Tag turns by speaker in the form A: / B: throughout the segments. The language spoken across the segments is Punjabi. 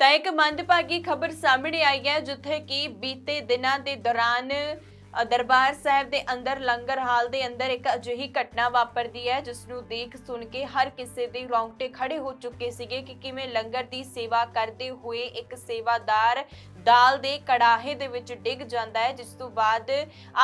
A: ਤਾਂ ਇੱਕ ਮੰਦਭਾਗੀ ਖਬਰ ਸਾਹਮਣੇ ਆਈ ਹੈ ਜਿੱਥੇ ਕਿ ਬੀਤੇ ਦਿਨਾਂ ਦੇ ਦੌਰਾਨ ਦਰਬਾਰ ਸਾਹਿਬ ਦੇ ਅੰਦਰ ਲੰਗਰ ਹਾਲ ਦੇ ਅੰਦਰ ਇੱਕ ਅਜਿਹੀ ਘਟਨਾ ਵਾਪਰਦੀ ਹੈ ਜਿਸ ਨੂੰ ਦੇਖ ਸੁਣ ਕੇ ਹਰ ਕਿਸੇ ਦੇ ਰੌਂਗਟੇ ਖੜੇ ਹੋ ਚੁੱਕੇ ਸੀਗੇ ਕਿ ਕਿਵੇਂ ਲੰਗਰ ਦੀ ਸੇਵਾ ਕਰਦੇ ਹੋਏ ਇੱਕ ਸੇਵਾਦਾਰ ਦਾਲ ਦੇ ਕੜਾਹੇ ਦੇ ਵਿੱਚ ਡਿੱਗ ਜਾਂਦਾ ਹੈ, ਜਿਸ ਤੋਂ ਬਾਅਦ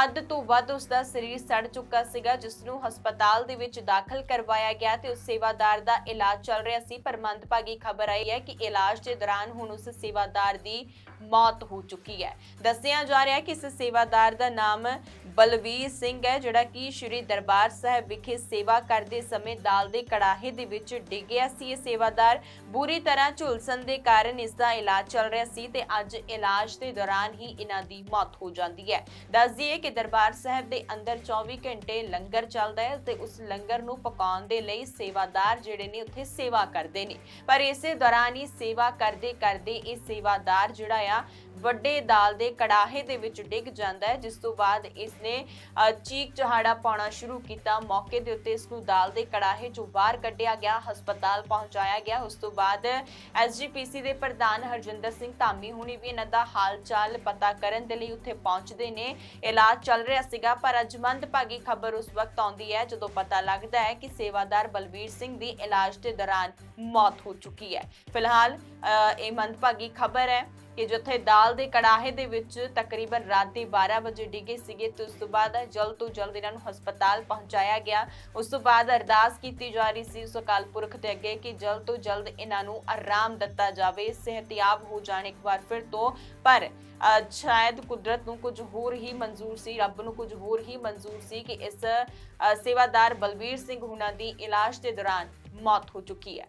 A: ਅੱਧ ਤੋਂ ਵੱਧ ਉਸ ਦਾ ਸਰੀਰ ਸੜ ਚੁੱਕਾ ਸੀਗਾ ਜਿਸ ਨੂੰ ਹਸਪਤਾਲ ਦੇ ਵਿੱਚ ਦਾਖਲ ਕਰਵਾਇਆ ਗਿਆ ਤੇ ਉਸ ਸੇਵਾਦਾਰ ਦਾ ਇਲਾਜ ਚੱਲ ਰਿਹਾ ਸੀ, ਪਰ ਮੰਦਭਾਗੀ ਖਬਰ ਆਈ ਹੈ ਕਿ ਇਲਾਜ ਦੇ ਦੌਰਾਨ ਹੁਣ ਉਸ ਸੇਵਾਦਾਰ ਦੀ ਮੌਤ ਹੋ ਚੁੱਕੀ ਹੈ। ਦੱਸਿਆ ਜਾ ਰਿਹਾ ਹੈ ਕਿ ਇਸ ਸੇਵਾਦਾਰ ਦਾ ਨਾਮ ਬਲਵੀਰ ਸਿੰਘ ਹੈ, ਜਿਹੜਾ ਕਿ ਸ਼੍ਰੀ ਦਰਬਾਰ ਸਾਹਿਬ ਵਿਖੇ ਸੇਵਾ ਕਰਦੇ ਸਮੇਂ ਦਾਲ ਦੇ ਕੜਾਹੇ ਦੇ ਵਿੱਚ ਡਿੱਗਿਆ ਸੀ। ਇਹ ਸੇਵਾਦਾਰ ਬੁਰੀ ਤਰ੍ਹਾਂ ਝੁਲਸਣ ਦੇ ਕਾਰਨ ਇਸ ਦਾ ਇਲਾਜ ਚੱਲ ਰਿਹਾ ਸੀ ਤੇ ਅੱਜ ਇਲਾਜ ਦੇ ਦੌਰਾਨ ਹੀ ਇਹਨਾਂ ਦੀ ਮੌਤ ਹੋ ਜਾਂਦੀ ਹੈ। ਦੱਸ ਦਈਏ ਕਿ ਦਰਬਾਰ ਸਾਹਿਬ ਦੇ ਅੰਦਰ 24 ਘੰਟੇ ਲੰਗਰ ਚੱਲਦਾ ਹੈ ਤੇ ਉਸ ਲੰਗਰ ਨੂੰ ਪਕਾਉਣ ਦੇ ਲਈ ਸੇਵਾਦਾਰ ਜਿਹੜੇ ਨੇ ਉੱਥੇ ਸੇਵਾ ਕਰਦੇ ਨੇ। ਪਰ ਇਸੇ ਦੌਰਾਨ ਹੀ ਸੇਵਾ ਕਰਦੇ ਕਰਦੇ ਇਹ ਸੇਵਾਦਾਰ ਜਿਹੜਾ ਆ, ਵੱਡੇ ਦਾਲ ਦੇ ਕੜਾਹੇ ਦੇ ਵਿੱਚ ਡਿੱਗ ਜਾਂਦਾ ਹੈ, ਜਿਸ ਤੋਂ ਬਾਅਦ ਇਸ ਨੇ ਚੀਕ ਚਹਾੜਾ ਪਾਉਣਾ ਸ਼ੁਰੂ ਕੀਤਾ। ਮੌਕੇ ਦੇ ਉੱਤੇ ਇਸ ਨੂੰ ਦਾਲ ਦੇ ਕੜਾਹੇ ਚੋਂ ਬਾਹਰ ਕੱਢਿਆ ਗਿਆ ਹਸਪਤਾਲ ਪਹੁੰਚਾਇਆ ਗਿਆ। ਉਸ ਤੋਂ ਬਾਅਦ ਐਸਜੀਪੀਸੀ ਦੇ ਪ੍ਰਧਾਨ ਹਰਜਿੰਦਰ ਸਿੰਘ ਧਾਮੀ ਹੁਣੀ ਵੀ ਇਹਨਾਂ ਦਾ ਹਾਲ ਪਤਾ ਕਰਨ ਦੇ ਲਈ ਉੱਥੇ ਪਹੁੰਚਦੇ ਨੇ। ਇਲਾਜ ਚੱਲ ਰਿਹਾ ਸੀਗਾ ਪਰ ਅੱਜ ਮੰਦਭਾਗੀ ਖਬਰ ਉਸ ਵਕਤ ਆਉਂਦੀ ਹੈ ਜਦੋਂ ਪਤਾ ਲੱਗਦਾ ਹੈ ਕਿ ਸੇਵਾਦਾਰ ਬਲਬੀਰ ਸਿੰਘ ਦੀ ਇਲਾਜ ਦੇ ਦੌਰਾਨ ਮੌਤ ਹੋ ਚੁੱਕੀ ਹੈ। ਫਿਲਹਾਲ ਅ, ਇਹ ਮੰਦਭਾਗੀ ਖਬਰ ਹੈ। ਕਿ ਜਿੱਥੇ ਦਾਲ ਦੇ ਕੜਾਹੇ ਦੇ ਵਿੱਚ ਤਕਰੀਬਨ ਰਾਤ ਦੇ 12 ਵਜੇ ਡਿੱਗੇ ਸੀਗੇ ਤੇ ਉਸ ਤੋਂ ਬਾਅਦ ਜਲਦ ਤੋਂ ਜਲਦ ਇਹਨਾਂ ਨੂੰ ਹਸਪਤਾਲ ਪਹੁੰਚਾਇਆ ਗਿਆ। ਉਸ ਤੋਂ ਬਾਅਦ ਅਰਦਾਸ ਕੀਤੀ ਜਾ ਰਹੀ ਸੀ ਉਸ ਅਕਾਲ ਪੁਰਖ ਦੇ ਅੱਗੇ ਕਿ ਜਲਦ ਤੋਂ ਜਲਦ ਇਹਨਾਂ ਨੂੰ ਆਰਾਮ ਦਿੱਤਾ ਜਾਵੇ, ਸਿਹਤਯਾਬ ਹੋ ਜਾਣ ਇੱਕ ਵਾਰ ਫਿਰ ਤੋਂ। ਪਰ ਸ਼ਾਇਦ ਕੁਦਰਤ ਨੂੰ ਕੁਝ ਹੋਰ ਹੀ ਮਨਜ਼ੂਰ ਸੀ, ਰੱਬ ਨੂੰ ਕੁਝ ਹੋਰ ਹੀ ਮਨਜ਼ੂਰ ਸੀ ਕਿ ਇਸ ਸੇਵਾਦਾਰ ਬਲਬੀਰ ਸਿੰਘ ਹੁਣਾਂ ਦੀ ਇਲਾਜ ਦੇ ਦੌਰਾਨ ਮੌਤ ਹੋ ਚੁੱਕੀ ਹੈ।